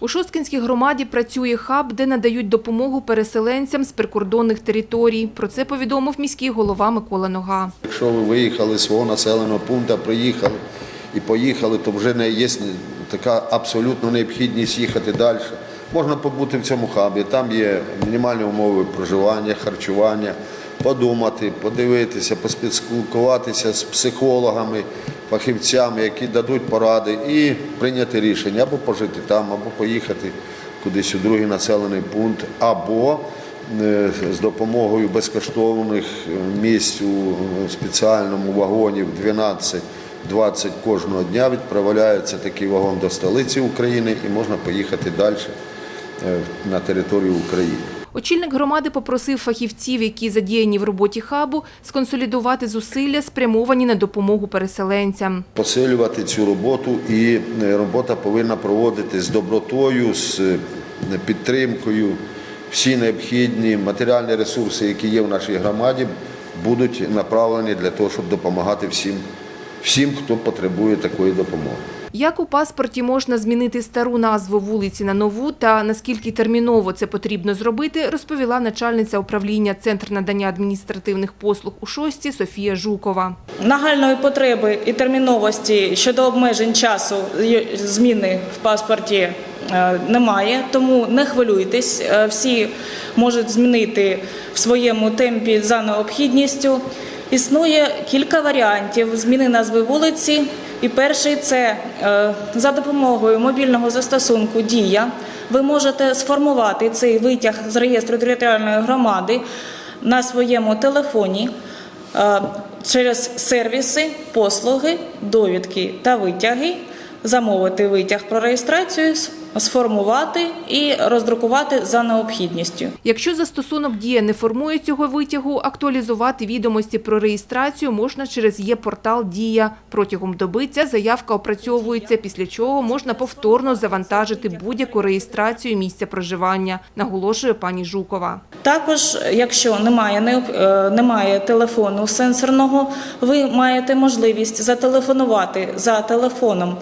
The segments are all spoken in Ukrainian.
У Шосткинській громаді працює хаб, де надають допомогу переселенцям з прикордонних територій. Про це повідомив міський голова Микола Нога. Якщо ви виїхали з свого населеного пункту, приїхали і поїхали, то вже не є така абсолютно необхідність їхати далі. Можна побути в цьому хабі, там є мінімальні умови проживання, харчування, подумати, подивитися, поспілкуватися з психологами, фахівцями, які дадуть поради, і прийняти рішення або пожити там, або поїхати кудись у другий населений пункт, або е, з допомогою безкоштовних е, місць у е, спеціальному вагоні 12-20 кожного дня відправляється такий вагон до столиці України і можна поїхати далі на територію України. Очільник громади попросив фахівців, які задіяні в роботі хабу, сконсолідувати зусилля, спрямовані на допомогу переселенцям. посилювати цю роботу, і е, робота повинна проводитись з добротою, з е, підтримкою. Всі необхідні матеріальні ресурси, які є в нашій громаді, будуть направлені для того, щоб допомагати всім, всім, хто потребує такої допомоги. Як у паспорті можна змінити стару назву вулиці на нову та наскільки терміново це потрібно зробити, розповіла начальниця управління Центр надання адміністративних послуг у шості Софія Жукова. Нагальної потреби і терміновості щодо обмежень часу зміни в паспорті е, немає, тому не хвилюйтесь. Е, Всі можуть змінити в своєму темпі за необхідністю. Існує кілька варіантів зміни назви вулиці. І перший це е, за допомогою мобільного застосунку Дія. Ви можете сформувати цей витяг з реєстру територіальної громади на своєму телефоні е, через сервіси, послуги, довідки та витяги, замовити витяг про реєстрацію, сформувати і роздрукувати за необхідністю. Якщо застосунок «Дія» не формує цього витягу, актуалізувати відомості про реєстрацію можна через є-портал «Дія». Протягом доби ця заявка опрацьовується, після чого можна повторно завантажити будь-яку реєстрацію місця проживання, наголошує пані Жукова. Також, якщо немає, е, немає телефону сенсорного, ви маєте можливість зателефонувати за телефоном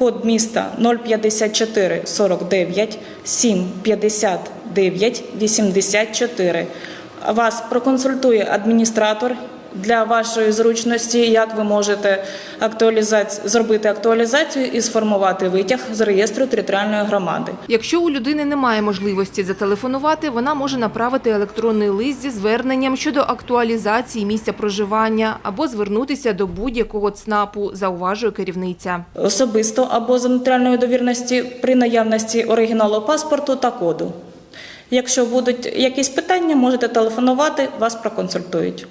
код міста 054 49 7 59 84. Вас проконсультує адміністратор для вашої зручності, як ви можете актуалізаці... зробити актуалізацію і сформувати витяг з реєстру територіальної громади. Якщо у людини немає можливості зателефонувати, вона може направити електронний лист зі зверненням щодо актуалізації місця проживання або звернутися до будь-якого ЦНАПу, зауважує керівниця. особисто або за нотаріальної довірності при наявності оригіналу паспорту та коду. Якщо будуть якісь питання, можете телефонувати, вас проконсультують.